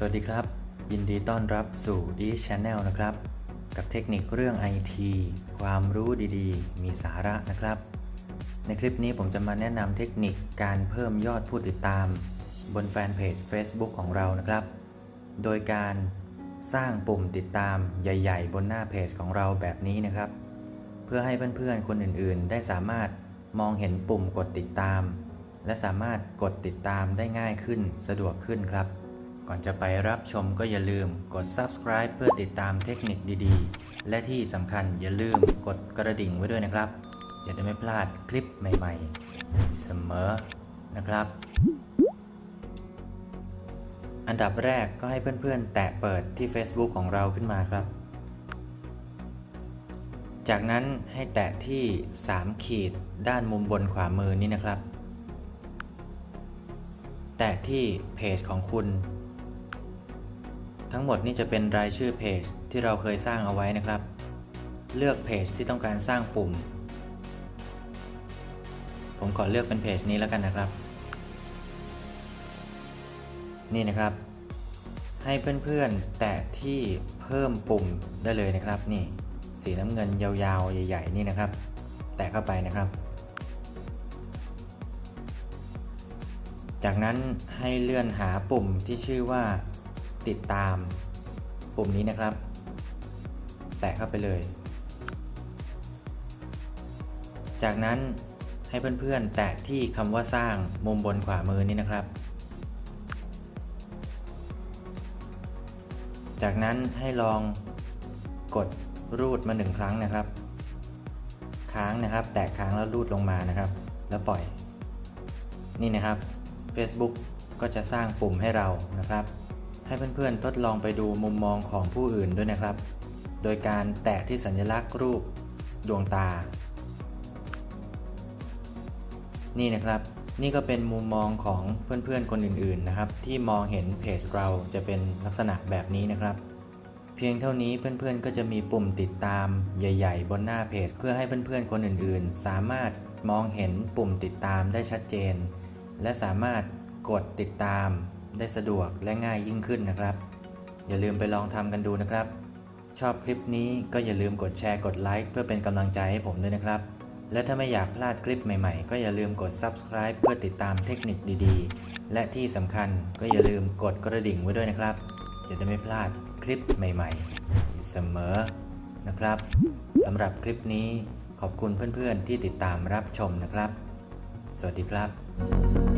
สวัสดีครับ ยินดีต้อนรับสู่ e Channel นะครับ กับเทคนิคเรื่อง IT ความรู้ดีๆ มีสาระนะครับ ในคลิปนี้ผมจะมาแนะนำเทคนิคการเพิ่มยอดผู้ติดตาม บนแฟนเพจ Facebook ของเรานะครับ โดยการสร้างปุ่มติดตามใหญ่ ๆ บนหน้าเพจของเราแบบนี้นะครับ เพื่อให้เพื่อนๆคนอื่นๆ ได้สามารถมองเห็นปุ่มกดติดตาม และสามารถกดติดตามได้ง่ายขึ้นสะดวกขึ้นครับ ก่อนจะไปรับชมก็อย่าลืมกด subscribe เพื่อติดตามเทคนิคดีๆ และที่สำคัญอย่าลืมกดกระดิ่งไว้ด้วยนะครับ จะได้ไม่พลาดคลิปใหม่ๆ เสมอนะครับ อันดับแรกก็ให้เพื่อนๆ แตะเปิดที่ Facebook ของเราขึ้นมาครับ จากนั้นให้แตะที่ 3 ขีดด้านมุมบนขวามือนี้นะครับ แตะที่เพจของคุณ ทั้งหมดนี่จะเป็นรายชื่อเพจที่เราเคยสร้างเอาไว้นะครับ เลือกเพจที่ต้องการสร้างปุ่ม ผมขอเลือกเป็นเพจนี้แล้วกันนะครับ นี่นะครับ ให้เพื่อนๆแตะที่เพิ่มปุ่มได้เลยนะครับนี่สีน้ำเงินยาวๆ ใหญ่ ๆ นี่นะครับ แตะเข้าไปนะครับ จากนั้นให้เลื่อนหาปุ่มที่ชื่อว่า ติดตามปุ่มนี้นะครับ แตะเข้าไปเลย จากนั้นให้เพื่อนๆ แตะที่คำว่าสร้างมุมบนขวามือนี้นะครับ จากนั้นให้ลองกดรูดมาหนึ่งครั้งนะครับ ค้างนะครับ แตะค้างแล้วรูดลงมานะครับ แล้วปล่อย นี่นะครับ Facebook ก็จะสร้างปุ่มให้เรานะครับ ให้เพื่อนๆทดลองไปดูมุมมองของผู้อื่นด้วยนะครับ โดยการแตะที่สัญลักษณ์รูปดวงตา นี่นะครับนี่ก็เป็นมุมมองของเพื่อนๆคนอื่นๆนะครับ ที่มองเห็นเพจเราจะเป็นลักษณะแบบนี้นะครับ เพียงเท่านี้เพื่อนๆก็จะมีปุ่มติดตามใหญ่ ๆ บนหน้าเพจ เพื่อให้เพื่อนๆคนอื่นๆ สามารถมองเห็นปุ่มติดตามได้ชัดเจน และสามารถกดติดตาม ได้สะดวกและง่ายยิ่งขึ้นนะครับ อย่าลืมไปลองทำกันดูนะครับ ชอบคลิปนี้ก็อย่าลืมกดแชร์กดไลค์เพื่อเป็นกำลังใจให้ผมด้วยนะครับ และถ้าไม่อยากพลาดคลิปใหม่ๆ ก็อย่าลืมกด subscribe เพื่อติดตามเทคนิคดีๆ และที่สำคัญก็อย่าลืมกดกระดิ่งไว้ด้วยนะครับ จะได้ไม่พลาดคลิปใหม่ๆอยู่เสมอนะครับสำหรับคลิปนี้ขอบคุณเพื่อนๆที่ติดตามรับชมนะครับ สวัสดีครับ